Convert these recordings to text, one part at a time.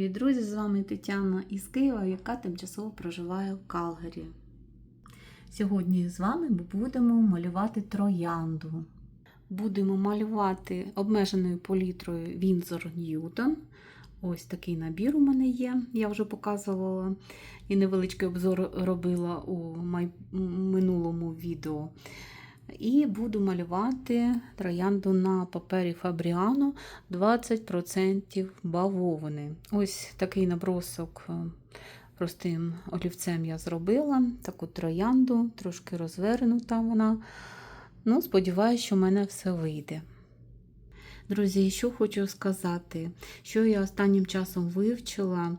Привіт, друзі! З вами Тетяна із Києва, яка тимчасово проживає в Калгарі. Сьогодні з вами ми будемо малювати троянду. Будемо малювати обмеженою палітрою Вінзор Ньютон. Ось такий набір у мене є, я вже показувала і невеличкий обзор робила у май... минулому відео. І буду малювати троянду на папері Фабріано 20% бавовни. Ось такий набросок е, простим олівцем я зробила. Таку троянду, трошки розвернута вона. Ну, Сподіваюся, що в мене все вийде. Друзі, що хочу сказати, що я останнім часом вивчила.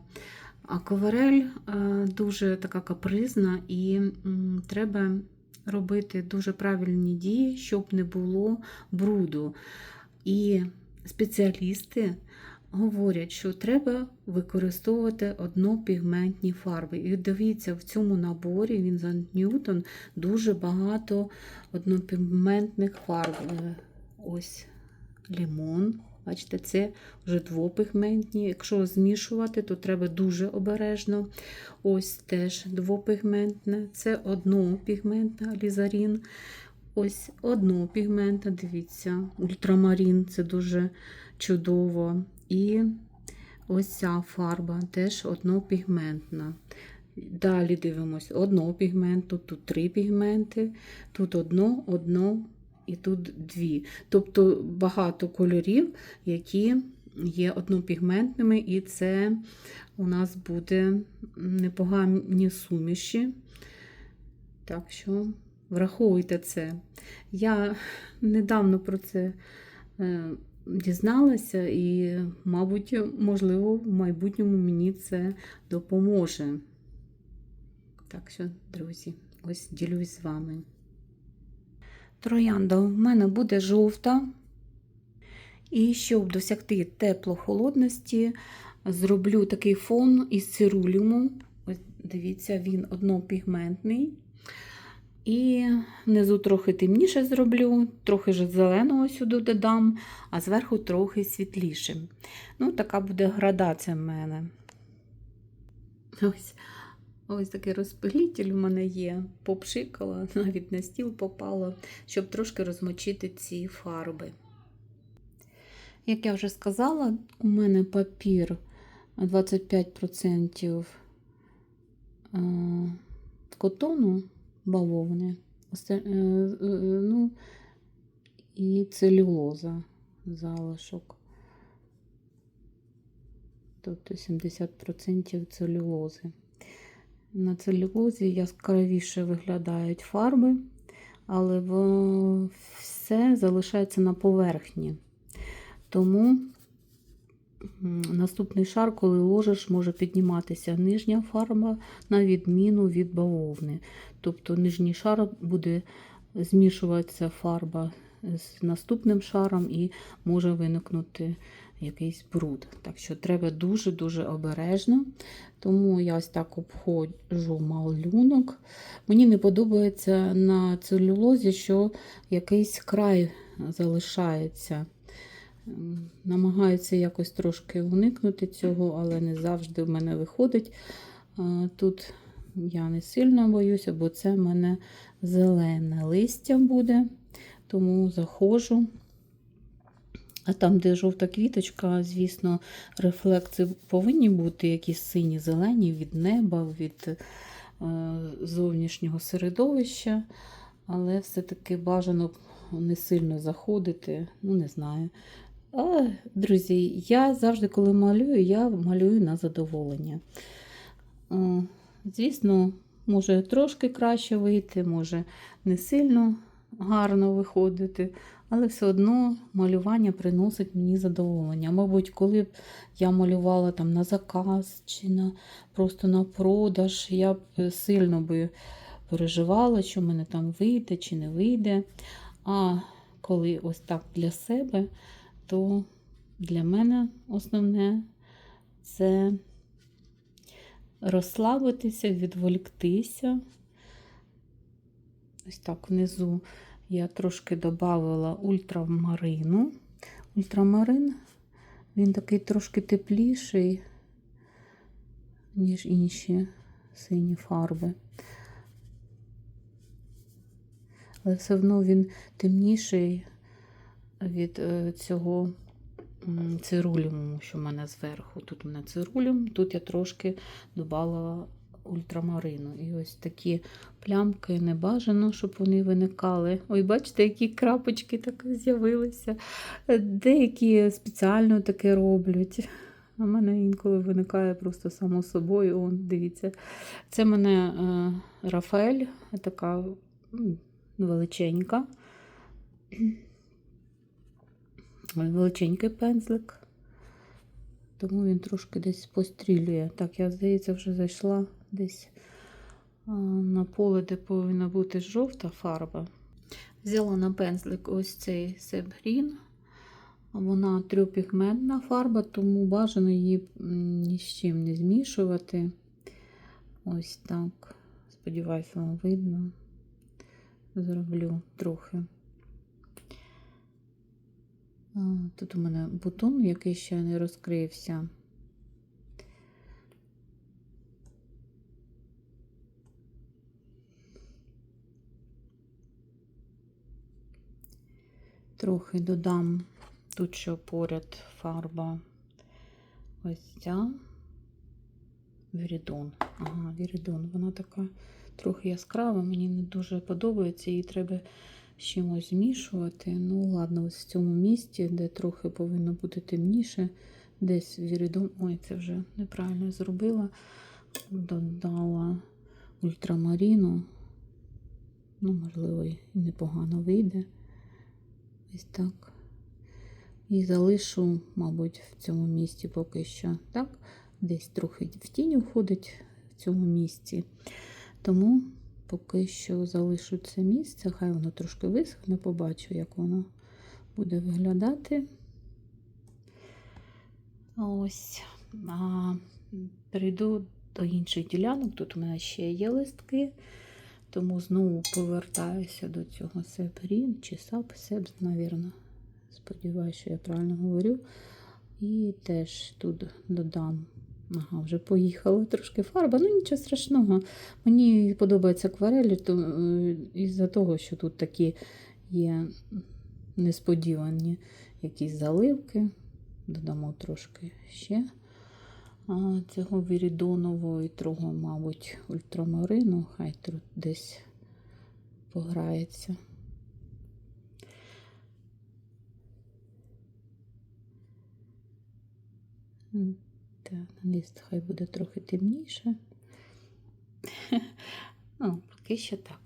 Акварель е, дуже така капризна і треба робити дуже правильні дії, щоб не було бруду. І спеціалісти говорять, що треба використовувати однопігментні фарби. І дивіться, в цьому наборі він за Ньютон дуже багато однопігментних фарб. Ось лімон. Бачите, це вже двопігментні. Якщо змішувати, то треба дуже обережно. Ось теж двопігментне. Це однопігментна лізарін. Ось однопігментна, дивіться, ультрамарін це дуже чудово. І ось ця фарба теж однопігментна. Далі дивимося одного пігменту, тут три пігменти, тут одно, одно і тут дві. Тобто багато кольорів, які є однопігментними, і це у нас буде непогані суміші. Так що враховуйте це. Я недавно про це е, дізналася, і, мабуть, можливо, в майбутньому мені це допоможе. Так що, друзі, ось ділюсь з вами. Троянда в мене буде жовта. І щоб досягти теплохолодності, зроблю такий фон із цируліуму. Ось Дивіться, він однопігментний. І внизу трохи темніше зроблю, трохи ж зеленого сюди додам, а зверху трохи світліше. Ну, така буде градація в мене. Ось. Ось такий розпилітель у мене є, попшикала, навіть на стіл попала, щоб трошки розмочити ці фарби. Як я вже сказала, у мене папір 25% котону бавовни, ну, і целюлоза залишок. Тобто 70% целюлози. На целюлозі яскравіше виглядають фарби, але все залишається на поверхні. Тому наступний шар, коли ложиш, може підніматися нижня фарба на відміну від бавовни. Тобто нижній шар буде змішуватися фарба з наступним шаром і може виникнути якийсь бруд. Так що треба дуже-дуже обережно. Тому я ось так обходжу малюнок. Мені не подобається на целюлозі, що якийсь край залишається. Намагаюся якось трошки уникнути цього, але не завжди в мене виходить. Тут я не сильно боюся, бо це в мене зелене листя буде, тому заходжу. А там, де жовта квіточка, звісно, рефлекси повинні бути якісь сині, зелені від неба, від е, зовнішнього середовища, але все-таки бажано не сильно заходити, ну, не знаю. А, друзі, я завжди, коли малюю, я малюю на задоволення. Е, звісно, може трошки краще вийти, може не сильно гарно виходити, але все одно малювання приносить мені задоволення. Мабуть, коли б я малювала там на заказ чи на, просто на продаж, я б сильно би переживала, що в мене там вийде чи не вийде. А коли ось так для себе, то для мене основне це розслабитися, відволіктися. Ось так внизу я трошки додавала ультрамарину. Ультрамарин, він такий трошки тепліший, ніж інші сині фарби. Але все одно він темніший від е, цього м, цируліуму, що в мене зверху. Тут у мене цируліум, тут я трошки додала ультрамарину. І ось такі плямки не бажано, щоб вони виникали. Ой, бачите, які крапочки так з'явилися. Деякі спеціально таке роблять. А в мене інколи виникає просто само собою. О, дивіться. Це мене е, Рафаель, така величенька. Величенький пензлик. Тому він трошки десь пострілює. Так, я, здається, вже зайшла десь на поле, де повинна бути жовта фарба. Взяла на пензлик ось цей Себгрін. Вона трьопігментна фарба, тому бажано її ні з чим не змішувати. Ось так. Сподіваюся, вам видно. Зроблю трохи. Тут у мене бутон, який ще не розкрився. Трохи додам тут що поряд фарба. Ось ця Вірідон. Ага, Вірідон. Вона така трохи яскрава, мені не дуже подобається, її треба з чимось змішувати. Ну, ладно, ось в цьому місці, де трохи повинно бути темніше, десь Вірідон. Ой, це вже неправильно зробила. Додала ультрамаріну. Ну, можливо, і непогано вийде. Ось так. І залишу, мабуть, в цьому місці поки що так. Десь трохи в тінь входить в цьому місці. Тому поки що залишу це місце, хай воно трошки висохне, побачу, як воно буде виглядати. Ось. А, перейду до інших ділянок. Тут у мене ще є листки, тому знову повертаюся до цього Себрін чи Сап, Себ, навірно. Сподіваюся, що я правильно говорю. І теж тут додам. Ага, вже поїхала трошки фарба. Ну, нічого страшного. Мені подобається акварелі, то е, із-за того, що тут такі є несподівані якісь заливки. Додамо трошки ще цього вірідонового і трого, мабуть, ультрамарину. Хай тут десь пограється. Так, низ хай буде трохи темніше. Ну, поки що так.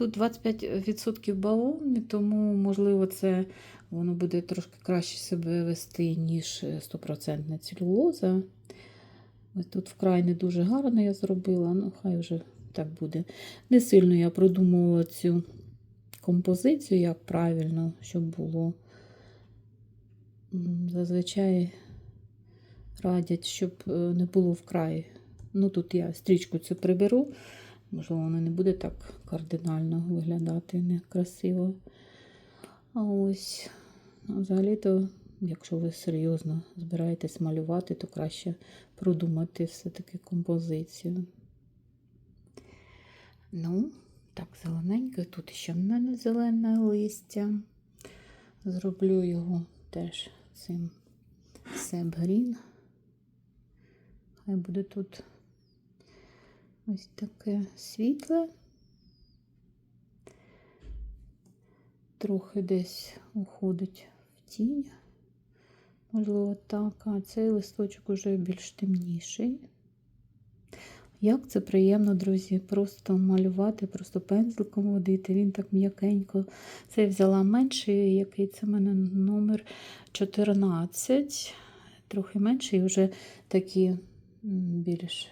Тут 25% бавовни, тому, можливо, це воно буде трошки краще себе вести, ніж 100% целюлоза. Ось тут вкрай не дуже гарно я зробила, ну хай вже так буде. Не сильно я продумувала цю композицію, як правильно, щоб було. Зазвичай радять, щоб е, не було вкрай. Ну, тут я стрічку цю приберу. Можливо, вона не буде так кардинально виглядати некрасиво. А ось, взагалі-то, якщо ви серйозно збираєтесь малювати, то краще продумати все-таки композицію. Ну, так, зелененьке. Тут ще в мене зелене листя. Зроблю його теж цим себгрін. Хай буде тут ось таке світле. Трохи десь уходить в тінь. Можливо, так. А цей листочок уже більш темніший. Як це приємно, друзі, просто малювати, просто пензликом водити. Він так м'якенько. Це я взяла менший, який це в мене номер 14. Трохи менший, вже такі більш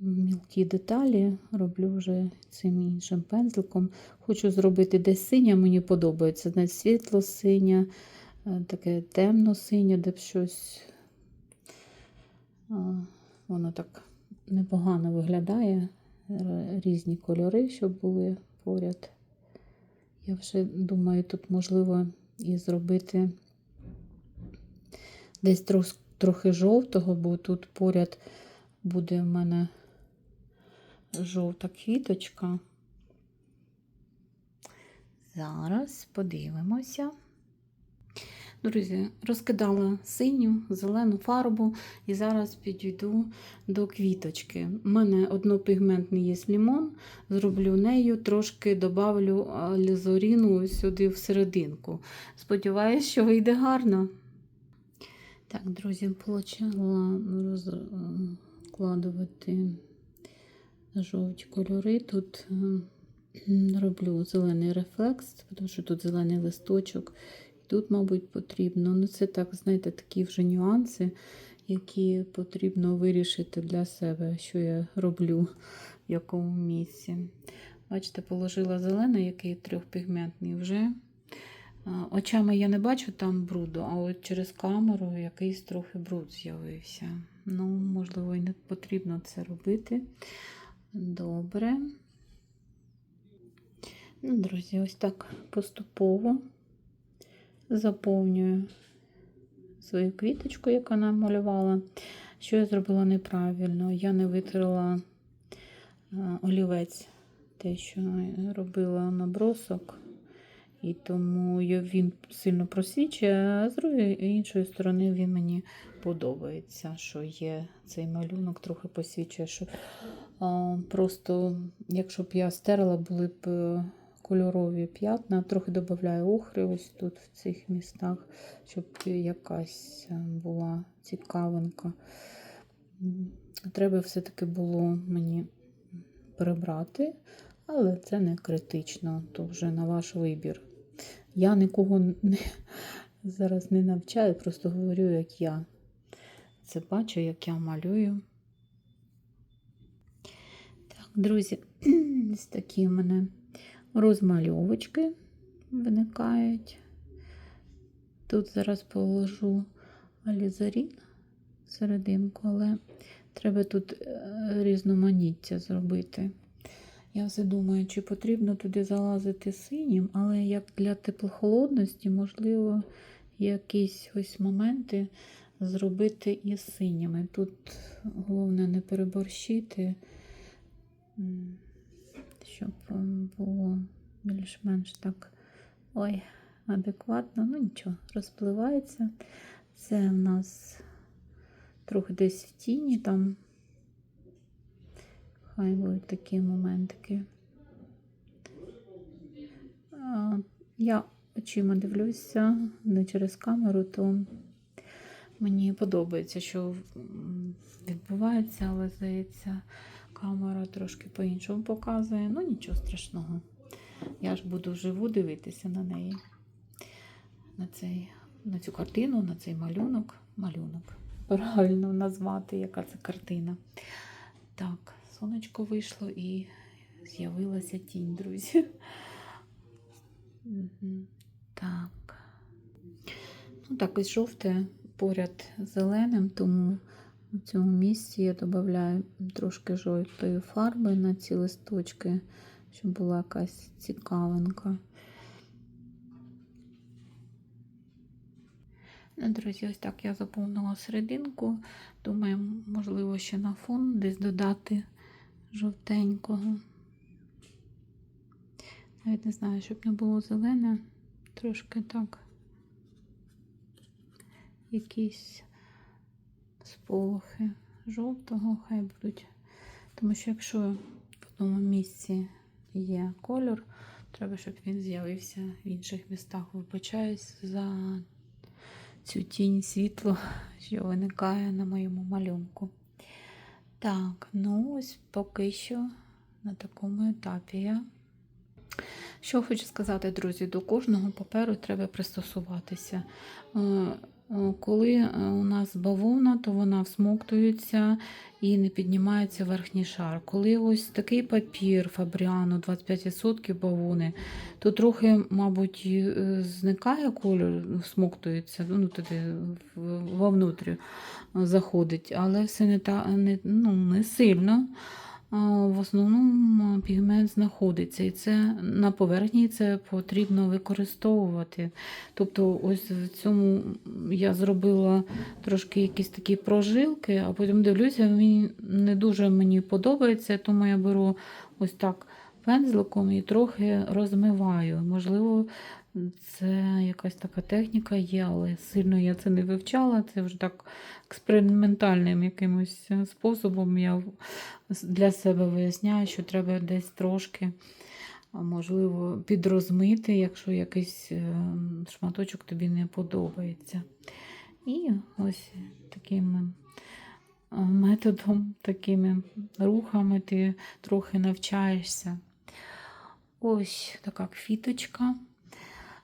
мілкі деталі роблю вже цим іншим пензликом. Хочу зробити десь синя, мені подобається. Десь світло-синя, е, таке темно-синє, де б щось. Воно так непогано виглядає. Різні кольори, щоб були поряд. Я вже думаю, тут можливо і зробити десь трохи жовтого, бо тут поряд буде в мене жовта квіточка. Зараз подивимося. Друзі, розкидала синю, зелену фарбу і зараз підійду до квіточки. У мене однопігментний є лімон, зроблю нею, трошки добавлю а, лізоріну сюди всерединку. Сподіваюсь, що вийде гарно. Так, друзі, почала розкладувати жовті кольори. Тут е, роблю зелений рефлекс, тому що тут зелений листочок. Тут, мабуть, потрібно. Ну, це так, знаєте, такі вже нюанси, які потрібно вирішити для себе, що я роблю в якому місці. Бачите, положила зелений, який трьохпігментний вже. Очами я не бачу там бруду, а от через камеру якийсь трохи бруд з'явився. Ну, можливо, і не потрібно це робити. Добре. Ну, друзі, ось так поступово заповнюю свою квіточку, яку намалювала. Що я зробила неправильно? Я не витрила олівець, те, що робила набросок, і тому він сильно просвічує, а з іншої сторони він мені подобається, що є цей малюнок, трохи посвічує, що просто, якщо б я стерла, були б е, кольорові п'ятна, трохи додаю охри ось тут в цих містах, щоб якась е, була цікавинка. Треба все-таки було мені прибрати, але це не критично, то вже на ваш вибір. Я нікого не, зараз не навчаю, просто говорю, як я це бачу, як я малюю. Друзі, ось такі в мене розмальовочки виникають. Тут зараз положу алізарін серединку, але треба тут е, різноманіття зробити. Я все думаю, чи потрібно туди залазити синім, але як для теплохолодності, можливо, якісь ось моменти зробити і синіми. Тут головне не переборщити, щоб було більш-менш так ой, адекватно. Ну нічого, розпливається. Це в нас трохи десь в тіні там. Хай будуть такі моментики. Я очима дивлюся не через камеру, то мені подобається, що відбувається, але здається, камера трошки по-іншому показує. Ну, нічого страшного. Я ж буду вживу дивитися на неї, на, цей, на цю картину, на цей малюнок. Малюнок. Правильно назвати, яка це картина. Так, сонечко вийшло і з'явилася тінь, друзі. Так. Ну, так, ось жовте поряд з зеленим, тому в цьому місці я додаю трошки жовтої фарби на ці листочки, щоб була якась цікавинка. Ну, Друзі, ось так я заповнила серединку. Думаю, можливо, ще на фон десь додати жовтенького. Навіть не знаю, щоб не було зелене, трошки так. Якісь сполохи жовтого хай будуть. Тому що якщо в одному місці є кольор, треба, щоб він з'явився в інших містах. Вибачаюсь за цю тінь світло, що виникає на моєму малюнку. Так, ну ось поки що на такому етапі я. Що хочу сказати, друзі, до кожного паперу треба пристосуватися. Е, Коли е, у нас бавовна, то вона всмоктується і не піднімається верхній шар. Коли ось такий папір Фабріано 25% бавовни, то трохи, мабуть, е, зникає кольор, всмоктується, ну, туди вовнутрі заходить, але все не, та, не, ну, не сильно. В основному пігмент знаходиться. І це на поверхні це потрібно використовувати. Тобто, ось в цьому я зробила трошки якісь такі прожилки, а потім дивлюся, він не дуже мені подобається, тому я беру ось так пензликом і трохи розмиваю. Можливо, це якась така техніка є, але сильно я це не вивчала. Це вже так експериментальним якимось способом я для себе виясняю, що треба десь трошки, можливо, підрозмити, якщо якийсь е, шматочок тобі не подобається. І ось таким е, методом, такими рухами ти трохи навчаєшся. Ось така квіточка.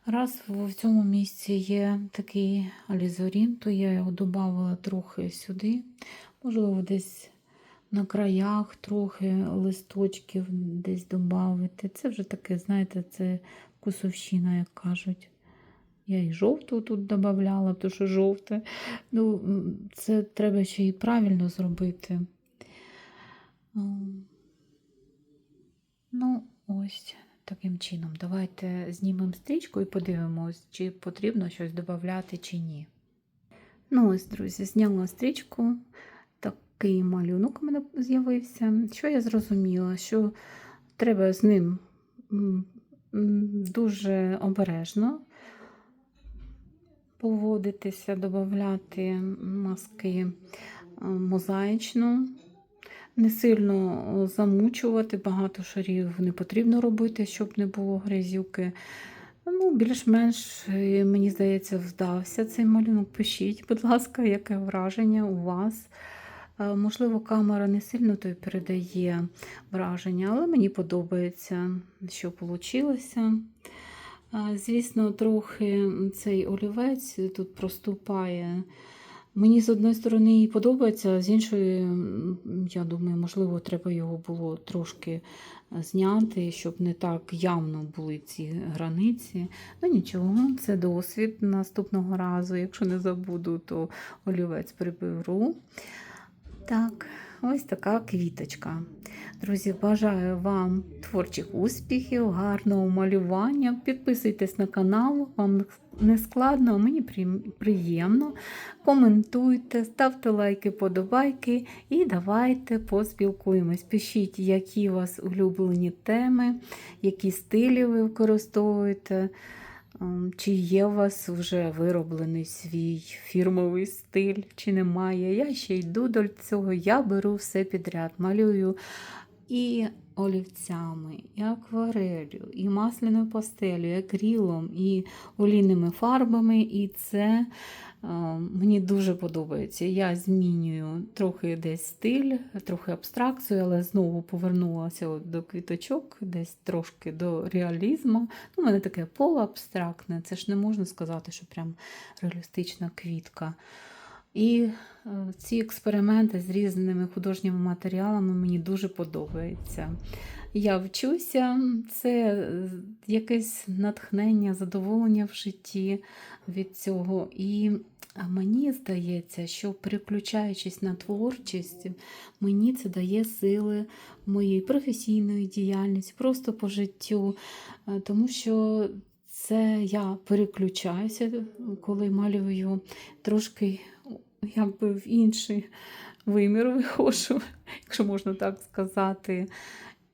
Раз в цьому місці є такий алізорін, то я його додавала трохи сюди. Можливо, десь на краях трохи листочків десь додати. Це вже таке, знаєте, це вкусовщина, як кажуть. Я і жовту тут додавала, тому що жовте. Ну, Це треба ще і правильно зробити. Ну, ось таким чином. Давайте знімемо стрічку і подивимось, чи потрібно щось додати, чи ні. Ну, ось, друзі, зняла стрічку. Такий малюнок у мене з'явився. Що я зрозуміла? Що треба з ним дуже обережно поводитися, додати маски мозаїчно не сильно замучувати, багато шарів не потрібно робити, щоб не було грязюки. Ну, Більш-менш, е, мені здається, вдався цей малюнок. Пишіть, будь ласка, яке враження у вас. Е, можливо, камера не сильно той передає враження, але мені подобається, що вийшло. Звісно, трохи цей олівець тут проступає Мені з одної сторони і подобається, з іншої, я думаю, можливо, треба його було трошки е, зняти, щоб не так явно були ці границі. Ну нічого, це досвід наступного разу. Якщо не забуду, то олівець приберу. Так, ось така квіточка. Друзі, бажаю вам творчих успіхів, гарного малювання. Підписуйтесь на канал, вам не складно, мені приємно. Коментуйте, ставте лайки, подобайки і давайте поспілкуємось. Пишіть, які у вас улюблені теми, які стилі ви використовуєте. Ем, чи є у вас вже вироблений свій фірмовий стиль, чи немає. Я ще йду до цього, я беру все підряд, малюю і олівцями, і акварелью, і масляною пастелю, і акрілом, і олійними фарбами. І це мені дуже подобається. Я змінюю трохи десь стиль, трохи абстракцію, але знову повернулася до квіточок, десь трошки до реалізму. Ну, У мене таке полуабстрактне, це ж не можна сказати, що прям реалістична квітка. І е, ці експерименти з різними художніми матеріалами мені дуже подобаються. Я вчуся, це е, якесь натхнення, задоволення в житті від цього. І мені здається, що переключаючись на творчість, мені це дає сили моєї професійної діяльності, просто по життю, е, тому що це я переключаюся, коли малюю трошки якби в інший вимір виходжу, якщо можна так сказати.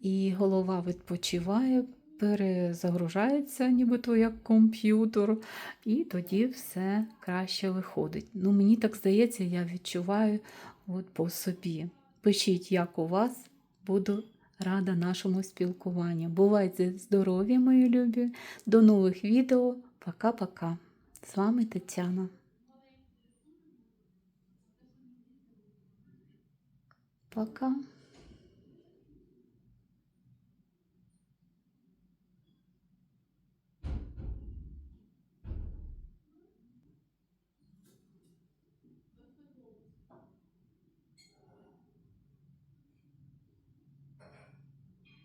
І голова відпочиває, перезагружається, нібито як комп'ютер, і тоді все краще виходить. Ну, Мені так здається, я відчуваю от по собі. Пишіть, як у вас, буду рада нашому спілкуванню. Бувайте здорові, мої любі! До нових відео. Пока-пока. З вами Тетяна. Пока.